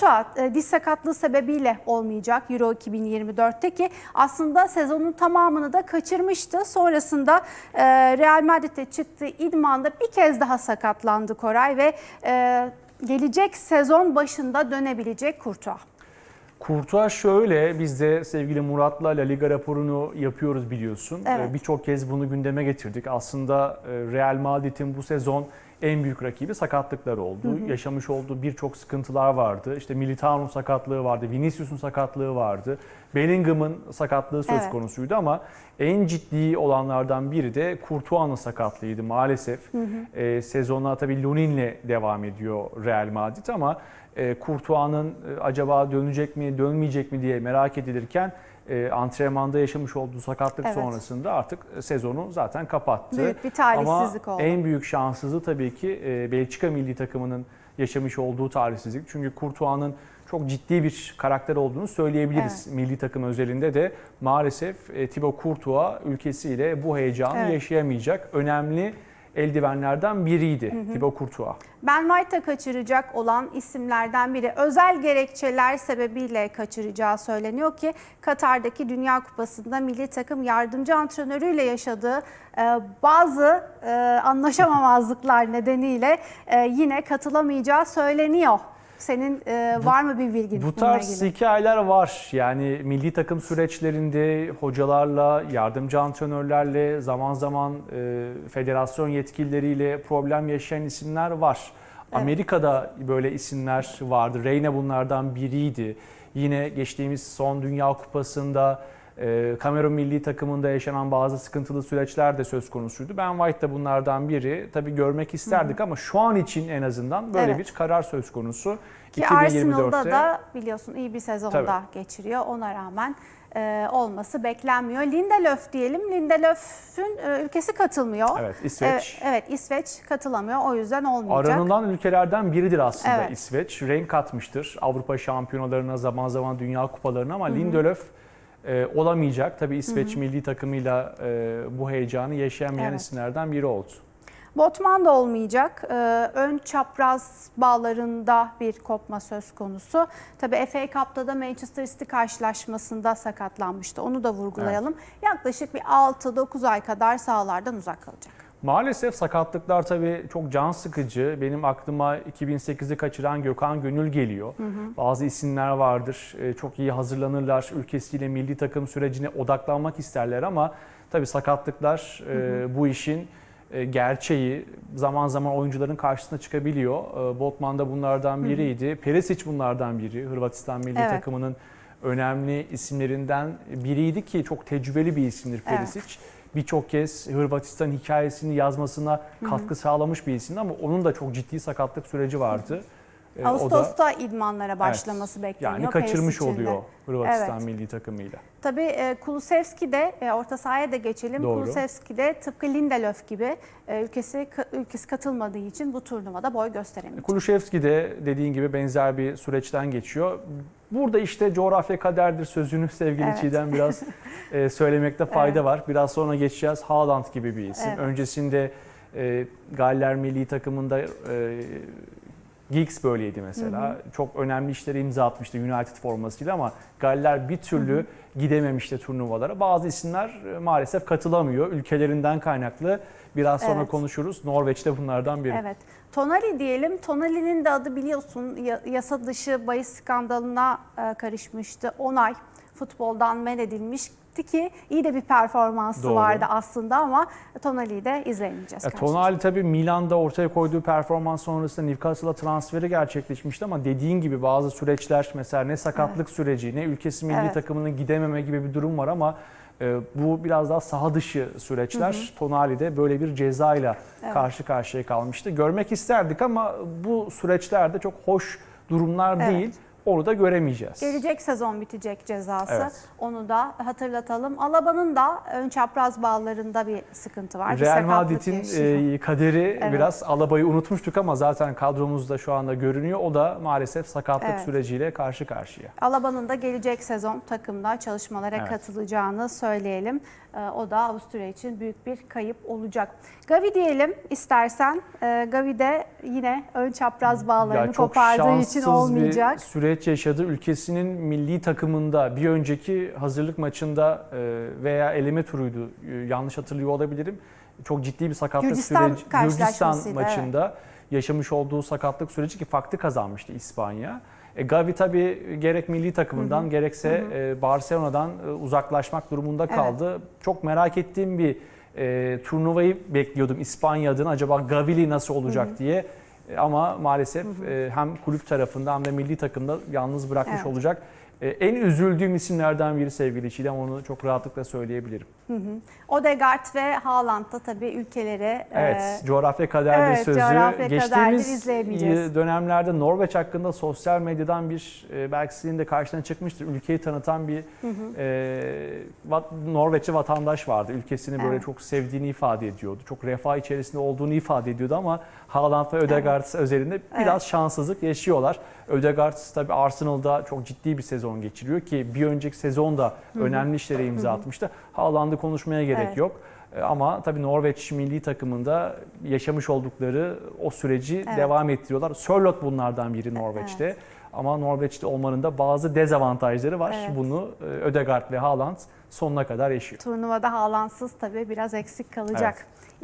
Courtois e, diz sakatlığı sebebiyle olmayacak Euro 2024'te ki aslında sezonun tamamını da kaçırmıştı. Sonrasında e, Real Madrid'e çıktığı idmanda bir kez daha sakatlandı Koray ve e, gelecek sezon başında dönebilecek Courtois. Courtois şöyle, biz de sevgili Murat'la La Liga raporunu yapıyoruz biliyorsun. Evet. Birçok kez bunu gündeme getirdik. Aslında Real Madrid'in bu sezon en büyük rakibi sakatlıklar oldu. Yaşamış olduğu birçok sıkıntılar vardı. İşte Militao'nun sakatlığı vardı, Vinicius'un sakatlığı vardı. Bellingham'ın sakatlığı söz Evet. konusuydu ama en ciddi olanlardan biri de Courtois'un sakatlığıydı maalesef. Ee, sezona tabii Lunin'le devam ediyor Real Madrid ama e, Courtois'un e, acaba dönecek mi, dönmeyecek mi diye merak edilirken e, antrenmanda yaşamış olduğu sakatlık Evet. sonrasında artık sezonu zaten kapattı. Büyük bir talihsizlik Ama oldu. en büyük şanssızlığı tabii ki e, Belçika milli takımının yaşamış olduğu talihsizlik. Çünkü Courtois'un çok ciddi bir karakter olduğunu söyleyebiliriz. Milli takım özelinde de maalesef e, Thibaut Courtois ülkesiyle bu heyecanı Evet. yaşayamayacak önemli eldivenlerden biriydi Thibaut Courtois. Ben White'a kaçıracak olan isimlerden biri. Özel gerekçeler sebebiyle kaçıracağı söyleniyor ki Katar'daki Dünya Kupası'nda milli takım yardımcı antrenörüyle yaşadığı e, bazı e, anlaşamamazlıklar nedeniyle e, yine katılamayacağı söyleniyor. Senin e, var mı bir bilgin Bu tarz ilgili? hikayeler var. Yani milli takım süreçlerinde hocalarla, yardımcı antrenörlerle, zaman zaman e, federasyon yetkilileriyle problem yaşayan isimler var. Amerika'da böyle isimler vardı. Reyna bunlardan biriydi. Yine geçtiğimiz son Dünya Kupası'nda Kamerun milli takımında yaşanan bazı sıkıntılı süreçler de söz konusuydu. Ben White da bunlardan biri. Tabii görmek isterdik ama şu an için en azından böyle Evet. bir karar söz konusu. Ki Arsenal'da 2024'te da biliyorsun iyi bir sezonda Tabii. geçiriyor. Ona rağmen e, olması beklenmiyor. Lindelöf diyelim. Lindelöf'ün e, ülkesi katılmıyor. Evet, İsveç. Evet, evet, İsveç katılamıyor. O yüzden olmayacak. Aranılan ülkelerden biridir aslında Evet. İsveç. Renk katmıştır Avrupa şampiyonalarına, zaman zaman dünya kupalarına ama Lindelöf e, olamayacak. Tabii İsveç milli takımıyla e, bu heyecanı yaşayamayan Evet. isimlerden biri oldu. Botman da olmayacak. Ee, ön çapraz bağlarında bir kopma söz konusu. Tabii FA Cup'ta da Manchester City karşılaşmasında sakatlanmıştı. Onu da vurgulayalım. Yaklaşık bir 6-9 ay kadar sahalardan uzak kalacak. Maalesef sakatlıklar tabii çok can sıkıcı. Benim aklıma 2008'i kaçıran Gökhan Gönül geliyor. Bazı isimler vardır. e, Çok iyi hazırlanırlar. Ülkesiyle milli takım sürecine odaklanmak isterler ama tabii sakatlıklar e, bu işin e, gerçeği zaman zaman oyuncuların karşısına çıkabiliyor. Botman da bunlardan biriydi. Perisic bunlardan biri. Hırvatistan milli Evet. takımının önemli isimlerinden biriydi ki çok tecrübeli bir isimdir Evet. Birçok kez Hırvatistan hikayesini yazmasına katkı sağlamış bir isimdi ama onun da çok ciddi sakatlık süreci vardı. E, o da- Ağustos'ta idmanlara başlaması bekleniyor. yani kaçırmış de. oluyor Hırvatistan Evet. milli takımıyla. Tabii e, Kulusevski de e, orta sahaya da geçelim. Doğru. Kulusevski de tıpkı Lindelöf gibi e, ülkesi ülkesi katılmadığı için bu turnuvada boy gösteremeyecek. Kulüşevski de dediğin gibi benzer bir süreçten geçiyor. Burada işte coğrafya kaderdir sözünü sevgili Evet. Çiğdem biraz e, söylemekte fayda Evet. var. Biraz sonra geçeceğiz. Haaland gibi bir isim. Evet. Öncesinde e, Galler milli takımında e, Giggs böyleydi mesela. Çok önemli işleri imza atmıştı United formasıyla ama Galler bir türlü gidememişti turnuvalara. Bazı isimler e, maalesef katılamıyor. Ülkelerinden kaynaklı. Biraz sonra Evet. konuşuruz. Norveç de bunlardan biri. Evet. Tonali diyelim. Tonali'nin de adı biliyorsun ya- yasa dışı bahis skandalına e, karışmıştı. Onay futboldan men edilmişti ki iyi de bir performansı Doğru. vardı aslında ama Tonali'yi de izleyemeyeceğiz. Karşımızda. Tonali tabii Milan'da ortaya koyduğu performans sonrasında Newcastle'a transferi gerçekleşmişti ama dediğin gibi bazı süreçler mesela ne sakatlık süreci ne ülkesi milli Evet. takımının gidememe gibi bir durum var ama e, bu biraz daha saha dışı süreçler. Tonali'de böyle bir cezayla Evet. karşı karşıya kalmıştı. Görmek isterdik ama bu süreçlerde çok hoş durumlar Evet. değil. Onu da göremeyeceğiz. Gelecek sezon bitecek cezası. Evet. Onu da hatırlatalım. Alaba'nın da ön çapraz bağlarında bir sıkıntı var. Real Madrid'in e, kaderi Evet. biraz Alaba'yı unutmuştuk ama zaten kadromuzda şu anda görünüyor. O da maalesef sakatlık Evet. süreciyle karşı karşıya. Alaba'nın da gelecek sezon takımda çalışmalara Evet. katılacağını söyleyelim. Ee, O da Avusturya için büyük bir kayıp olacak. Gavi diyelim istersen. Ee, Gavi de yine ön çapraz bağlarını Ya kopardığı için olmayacak. bir süreç yaşadı. Ülkesinin milli takımında bir önceki hazırlık maçında e, veya eleme turuydu e, yanlış hatırlıyor olabilirim. Çok ciddi bir sakatlık Gürcistan süreci Gürcistan maçında yaşamış olduğu sakatlık süreci ki farklı kazanmıştı İspanya. E, Gavi tabii gerek milli takımından gerekse e, Barcelona'dan e, uzaklaşmak durumunda Evet. kaldı. Çok merak ettiğim bir e, turnuvayı bekliyordum İspanya adına. Acaba Gavili nasıl olacak diye. E, Ama maalesef e, hem kulüp tarafında hem de milli takımda yalnız bırakmış Evet. olacak. E, En üzüldüğüm isimlerden biri sevgili Çiğdem onu çok rahatlıkla söyleyebilirim. Odegaard ve Haaland da tabii ülkelere Evet, e, coğrafya kaderdir evet, sözü. coğrafya Geçtiğimiz izleyemeyeceğiz. dönemlerde Norveç hakkında sosyal medyadan bir e, belki sizin de karşına çıkmıştır. Ülkeyi tanıtan bir e, vat- Norveçli vatandaş vardı. Ülkesini böyle Evet. çok sevdiğini ifade ediyordu. Çok refah içerisinde olduğunu ifade ediyordu ama Haaland ve Ödegaard özelinde biraz şanssızlık yaşıyorlar. Ödegaard tabii Arsenal'da çok ciddi bir sezon geçiriyor ki bir önceki sezon da önemli işlere imza atmıştı. Haaland'ı konuşmaya gerek Evet. yok. E, Ama tabii Norveç milli takımında yaşamış oldukları o süreci Evet. devam ettiriyorlar. Sörloth bunlardan biri Norveç'te. Ama Norveç'te olmanın da bazı dezavantajları var. Evet. Bunu e, Ödegaard ve Haaland sonuna kadar yaşıyor. turnuvada Haaland'sız tabii biraz eksik kalacak.